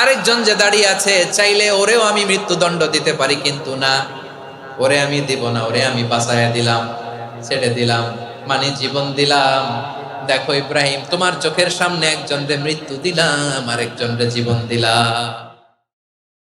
আরেকজন যে দাঁড়িয়ে আছে, চাইলে ওরেও আমি মৃত্যুদণ্ড দিতে পারি, কিন্তু না। ওরে আমি দিব না, ওরে আমি বাঁচাইয়া দিলাম, ছেড়ে দিলাম মানে জীবন দিলাম। দেখো ইব্রাহিম, তোমার চোখের সামনে একজনরে মৃত্যু দিলাম আরেকজনকে জীবন দিলাম।